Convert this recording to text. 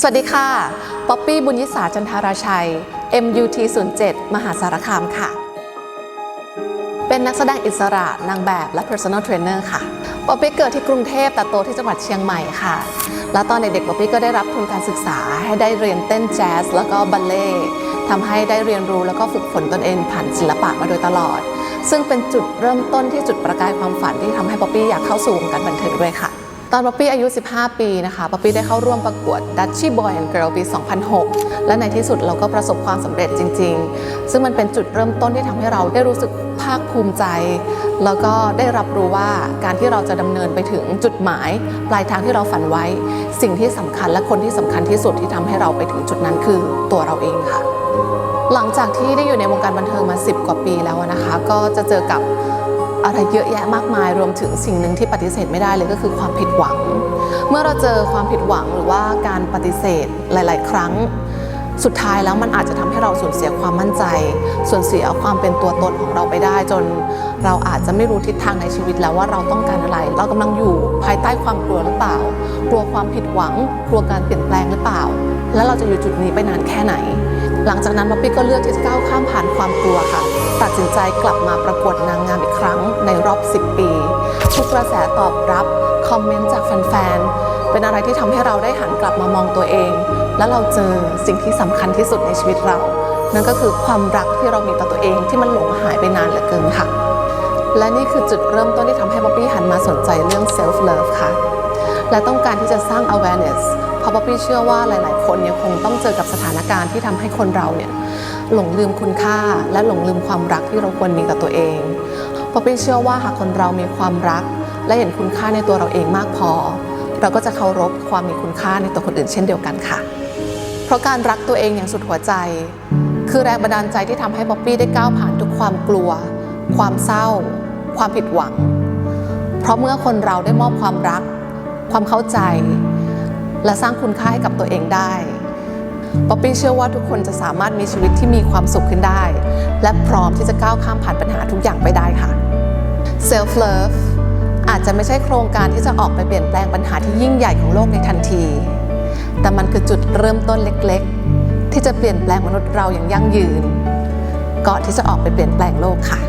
สวัสดีค่ะ ป๊อปปี้บุญยิสาจันทาราชัย MUT 07 มหาสารคามค่ะ เป็นนักแสดงอิสระ นางแบบและ Personal Trainer ค่ะ ป๊อปปี้เกิดที่กรุงเทพแต่โตที่จังหวัดเชียงใหม่ค่ะ แล้วตอนเด็กๆ ป๊อปปี้ก็ได้รับทุนการศึกษาให้ได้เรียนเต้นแจ๊สแล้วก็บัลเล่ต์ทำให้ได้เรียนรู้แล้วก็ฝึกฝนตนเองผ่านศิลปะมาโดยตลอด ซึ่งเป็นจุดเริ่มต้นที่จุดประกายความฝันที่ทำให้ป๊อปปี้อยากเข้าสู่วงการบันเทิงด้วยค่ะ ตอนป๊อปปี้อายุ 15 ปีนะคะป๊อปปี้ได้เข้าร่วมประกวด Dutchy Boy and Girl ปี 2006 และในที่สุดเราก็ประสบความสำเร็จจริง ๆ ซึ่งมันเป็นจุดเริ่มต้นที่ทำให้เราได้รู้สึกภาคภูมิใจ แล้วก็ได้รับรู้ว่าการที่เราจะดำเนินไปถึงจุดหมาย ปลายทางที่เราฝันไว้ สิ่งที่สำคัญและคนที่สำคัญที่สุดที่ทำให้เราไปถึงจุดนั้นคือตัวเราเองค่ะ หลังจากที่ได้อยู่ในวงการบันเทิงมา 10 กว่าปีแล้วนะคะ ก็จะเจอกับ อะไรเยอะแยะมากมายรวมถึงสิ่งหนึ่งที่ปฏิเสธไม่ได้เลยก็คือความผิดหวัง เมื่อเราเจอความผิดหวังหรือว่าการปฏิเสธหลาย ๆ ครั้ง สุดท้ายแล้วมันอาจจะทำให้เราสูญเสียความมั่นใจ สูญเสียความเป็นตัวตนของเราไปได้ จนเราอาจจะไม่รู้ทิศทางในชีวิตแล้วว่าเราต้องการอะไร เรากำลังอยู่ภายใต้ความกลัวหรือเปล่า กลัวความผิดหวัง กลัวการเปลี่ยนแปลงหรือเปล่า แล้วเราจะอยู่จุดนี้ไปนานแค่ไหน หลังจากนั้นป๊อปปี้ก็เลือกที่จะก้าวข้ามผ่านความกลัวค่ะ ตัดสินใจกลับมาประกวดนางงามอีกครั้งในรอบ 10 ปี ทุกกระแสตอบรับ คอมเมนต์จากแฟนๆ เป็นอะไรที่ทำให้เราได้หันกลับมามองตัวเอง และเราเจอสิ่งที่สำคัญที่สุดในชีวิตเรา นั่นก็คือความรักที่เรามีต่อตัวเองที่มันหลงหายไปนานเหลือเกินค่ะ และนี่คือจุดเริ่มต้นที่ทำให้บ๊อบบี้หันมาสนใจเรื่อง self love ค่ะ และต้องการที่จะสร้าง awareness เพราะป๊อปปี้เชื่อว่าหลาย ๆ คนยังคงต้องเจอกับสถานการณ์ที่ทำให้คนเราเนี่ยหลงลืมคุณค่า และหลงลืมความรักที่เราควรมีกับตัวเองป๊อปปี้เชื่อว่าหากคนเรามีความรัก และเห็นคุณค่าในตัวเราเองมากพอ เราก็จะเคารพความมีคุณค่าในตัวคนอื่นเช่นเดียวกันค่ะ เพราะการรักตัวเองอย่างสุดหัวใจ คือแรงบันดาลใจที่ทำให้ป๊อปปี้ได้ก้าวผ่านทุกความกลัว ความเศร้า ความผิดหวัง เพราะเมื่อคนเราได้มอบความรัก ความเข้าใจ และสร้างคุณค่าให้กับตัวเองได้ป๊อปปี้เชื่อว่าทุกคนจะสามารถมีชีวิตที่มีความสุขขึ้นได้ และพร้อมที่จะก้าวข้ามผ่านปัญหาทุกอย่างไปได้ค่ะ Self Love อาจจะไม่ใช่โครงการที่จะออกไปเปลี่ยนแปลงปัญหาที่ยิ่งใหญ่ของโลกในทันที แต่มันคือจุดเริ่มต้นเล็กๆ ที่จะเปลี่ยนแปลงมนุษย์เราอย่างยั่งยืนก่อนที่จะออกไปเปลี่ยนแปลงโลกค่ะ